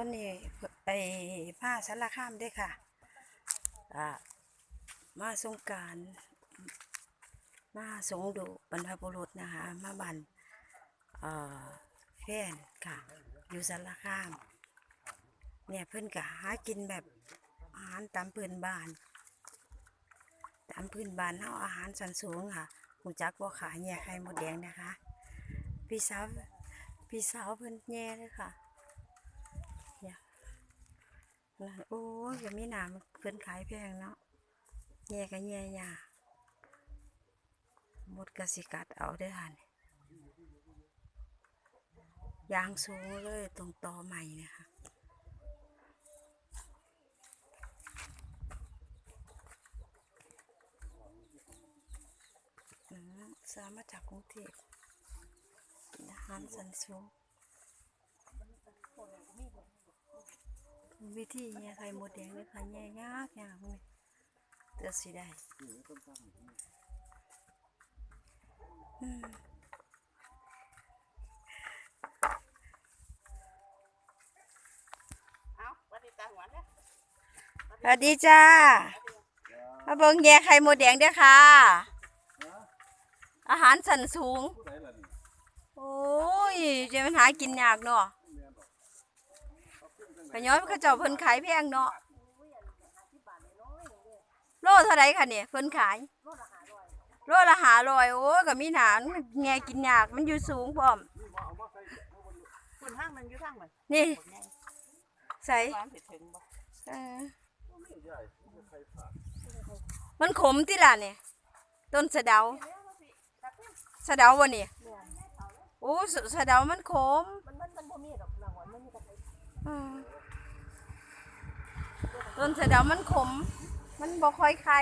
ต้นนี้ไปผ้าสารคามด้วยค่ะอ่ามาสงการมาสงดูบรรพบุรุษนะคะ มาบันเอ่อแฟนค่ะ อยู่สารคาม เนี่ยเพิ่อนก็หากินแบบอาหารตามพื้นบ้าน ตามพื้นบ้านเฮาอาหารสันสูงค่ะหูจักบ่ขาแย่ไข่มดแดงนะคะ พี่สาวพี่สาวเพิ่อนแย่เลยค่ะ นั่นโอ้ยก็มีหนามเพิ่นขายแพงเนาะแย่ก็แย่ยาหมดกสิกัดเอาได้อค่ะนี่ยางสูงเลยตรงตอใหม่นี่ยค่ะอืมสามาจากกรุงเทพกินอาหารสันสูง วิธีเนี่ยไข่หมดแดงเลยค่ะแย่ยากยากเลยเตือสิได้อืมเอาวัดดีตาหัวเนี่ยสวัสดีจ้า มาเบิ่งแย่ไข่หมดแดงเด้อค่ะ อาหารสันสูง โอ้ยจะมันหากินยากเนาะ ขย้อนเขาเจ้าเพิ่นขายแพงเนาะโลเท่าไรคะเนี่ยเพิ่นขายโลละหาร้อยโอ้ยก็มีหนานแงกินยากมันอยู่สูงพร้อมคนห้างมันอยู่ทางมันนี่คนใหญ่ใส่ความผิดถึงบ่เออมันขมที่ล่ะเนี่ยต้นสะเดาสะเดาวะเนี่ยโอ้สสะเดามันขมมันมันมันบ่มีดอกรางวัลมันมีแต่ไอืม ต้นสะเดามันขม มันบ่ค่อยไข่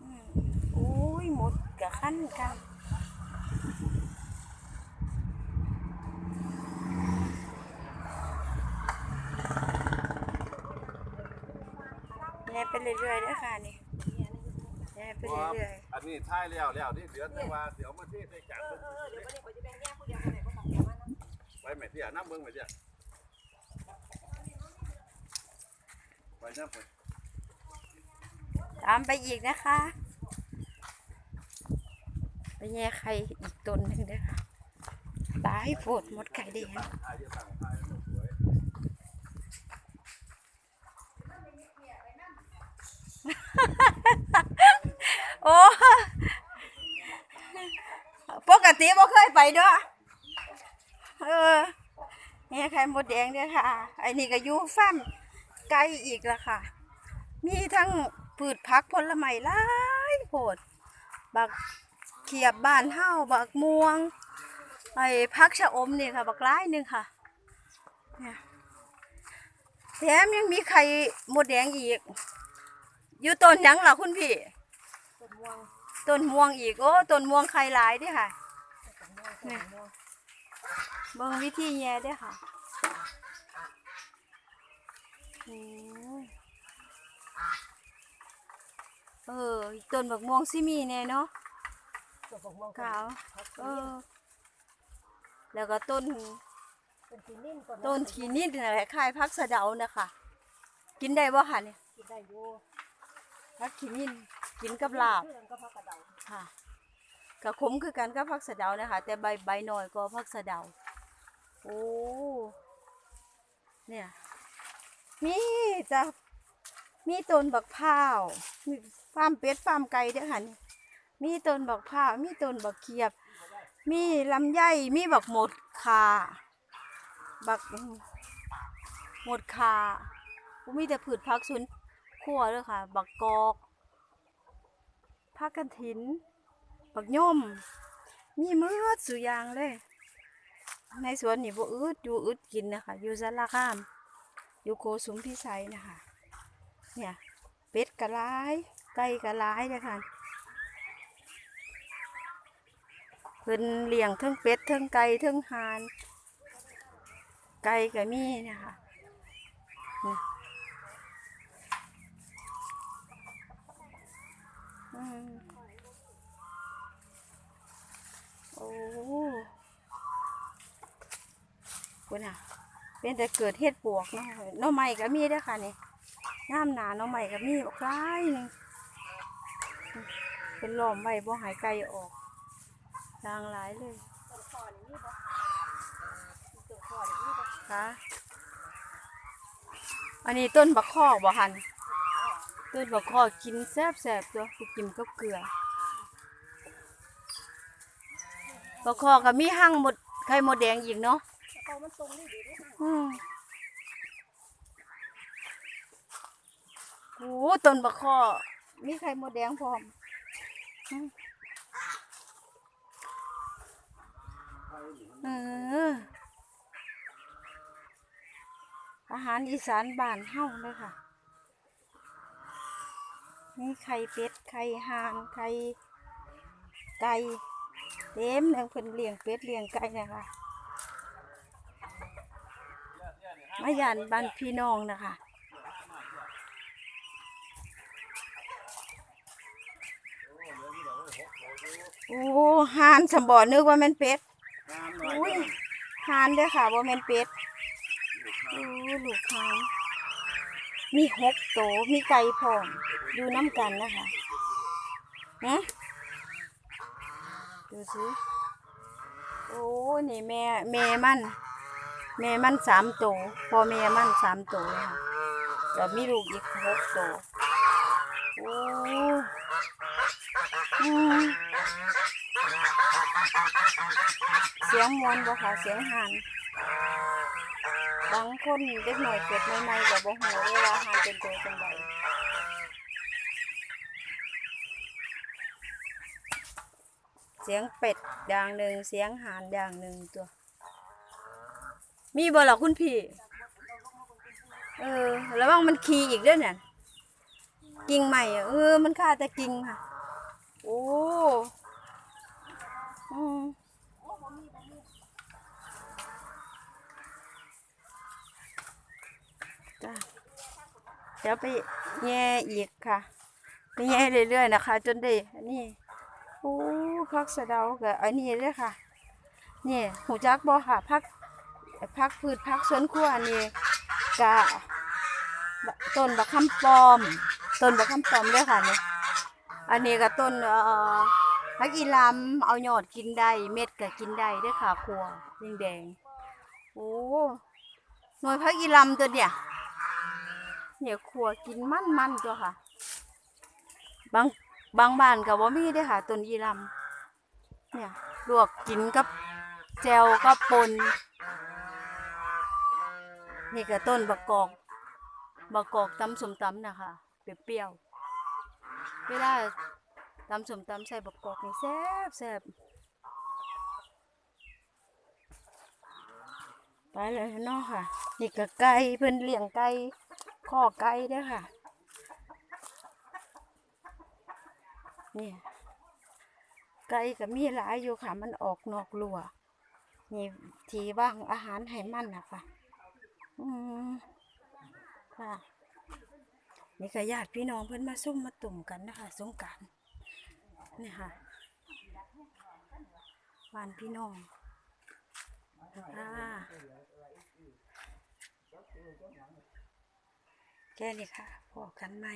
อืมโอ้ยหมดกะขั้นกัน แย่ไปเรื่อยๆเด้อค่ะนี่แย่ไปเรื่อยอันนี้ท้ายแล้วแล้วนี่เดี๋ยวแต่ว่าเดี๋ยวมาที่ได้จัดเออเออเดี๋ยววันนี้ผมจะแบ่งแยกผู้เดียวคนไหนก็ต้องแบ่งมานะไปแม่เที่ยน้ำเบิ่งแม่เที่ยไปน้ำไปๆตามไปอีกนะคะไปแย่ไข่อีกต้นหนึ่งเด้อค่ะตายโพดหมดไข่แดง ถ่ายเยอะสั่งถ่ายมันสวย โอ้ปกติบ่เคยไปเด้อเออนี่ไข่มดแดงเด้อค่ะ ไอ้นี่ก็ยู่ฟาร์มไก่อีกละค่ะ มีทั้งพืชผักผลไม้หลายโพดบักเขียบบ้านเฮาบักม่วง ไอ้ผักชะอมนี่ค่ะ บักหลายหนึงค่ะเนี่ยแถมยังมีไข่มดแดงอีก อยู่ต้นหยังล่ะคุณพี่ ต้นม่วงต้นม่วงอีกโอ้ต้นม่วงไข่หลายเด้วยค่ะ ต้นม่วงเนี่ยเบิ่งวิธีแย่เด้วยค่ะโอ้ยเออต้นบักม่วงซิมีแน่เนาะต้นม่วงขาวเออ แล้วก็ต้น ต้นที่นิ่มต้นทีนิดนั่นแหละคล้ายพักสะเดานะคะกินได้บ่ค่ะเนี่ยกินได้อยู่ พักขีนินกินกับลาบเพื่อนก็พักกระขมคือกันกับพักสะเดานะคะ แต่ใบใบหน้อยก็พักสะเดาโอ้เนี่ยมีจะมีต้นบักพร้าวมีฟาร์มเป็ดฟาร์มไก่เด้อค่ะนี่มีต้นบักพร้าวมีต้นบักเขียบ มีลำไยมีบักหมดคาบักหมดคามีแต่พืชผักสวน ครัวเด้อค่ะ บักกอกผักกระถิน บักย่อมมีมืดสุอยางเลย ในสวนนี่บ่อึดอยู่อึดกินนะคะ อยู่สารคาม อยู่โกสุมพิสัยนะคะ เนี่ย เป็ดกระลายไก่กระลายเด้อค่ะเพิ่นเลี้ยงเทั้งเป็ดเทั้งไก่เทั้งห่าน ไก่ก็มีนะคะ นี่อืม โอ้คุณอะ เป็นแต่เกิดเฮ็ดปวกเนาะน้องใหม่ก็มีด้อค่ะนี่น้ำหนาน้องใหม่ก็มีออกร้ายนึงเป็นหลอมไว้บ่ใหายไกลออกทางหลายเลยคอนี่มีบ่ต้นคอนี่มีบ่ค่ะอันนี้ต้นบักคอกบ่หัน ต้นบักคอกินแซ่บๆตัวไปกินกับเกลือบักคอกก็มีหั่งหมดไข่หมดแดงอีกเนาะเอามันทรงนี่ดีเด้ออืมโอ้ต้นบักคอมีไข่มดแดงพร้อมอืมเอออาหารอีสานบ้านเฮาเลยค่ะ มีไข่เป็ด ไข่ห่านไข่ไก่เต็มเลยเพิ่นเลี้ยงเป็ดเลี้ยงไก่เนะคะมายันบ้านพี่น้องนะคะโอ้หานสมบอนึกว่าแมันเป็ดงามหน่อยอุ้ยหานเด้อค่ะว่าแมันเป็ดโอ้ลูกหาน มีหกโตวมีไก่พร้อมดูน้ำกันนะคะฮะดูสิโอ้นี่แม่แม่มันแม่มันสามโตวพอแม่มันสามโตวเลยค่ะแล้วมีลูกอีกหกโตวโอ้อืมเสียงมวนบ่ค่ะเสียงหัน บางคนเด็กหน่อยเกิดใหม่ๆก็บ่ฮู้เว่าหันเป็นตัวจังไดเสียงเป็ดอย่างหนึ่งเสียงหานอย่างหนึ่งตัว มีบ่ล่ะคุณพี่ เออ แล้วว่างมันขี่อีกด้วยเนี่ยกิ่งใหม่อะเออ มันค่าแต่กิ่งค่ะ โอ้มจ้า เดี๋ยวไปแย่อีกค่ะไปแย่เรื่อยๆนะคะ จนได้นนี้โอ้พักสะเดากับอันนี้เลยค่ะนี่หูจักบ่ค่ะพักพักพืชพักสวนครัวนี่กะต้นบักคำปอม ต้นบักคำปอมด้วยค่ะเนี่ยอันนี้ก็ต้นเอ่อพักอีลำเอายอดกินได้เม็ดก็กินได้ด้วยค่ะครัวแดงๆโอ้หน่วยพักอีลำตัวเนี่ย เนี่ยครัวกินมันมันตัวค่ะ บางบางบ้านก็บ่มีเด้ค่ะต้นอีลำเนี่ยลวกกินกับแจวกับปนนี่ก็ต้นบักกอกบักกอกตำสมตำนะคะเปรี้ยวเวลาตำสมตำใส่บักกอกนี่แซ่บแซ่บไปเลยเนาะค่ะ นี่ก็ไก่เพิ่นเลี้ยงไก่ ข้อไก่เด้อค่ะนี่ไก่ก็มีหลายอยู่ค่ะ มันออกนอกรัวนี่ทีว่างอาหารให้มันนะคะอืมค่ะนี่ก็ญาติพี่น้องเพิ่นมาซุ่มมาตุ่มกันนะคะสงการนี่ค่ะบ้านพี่น้องค่ะ แค่นี้ค่ะพอกันไหม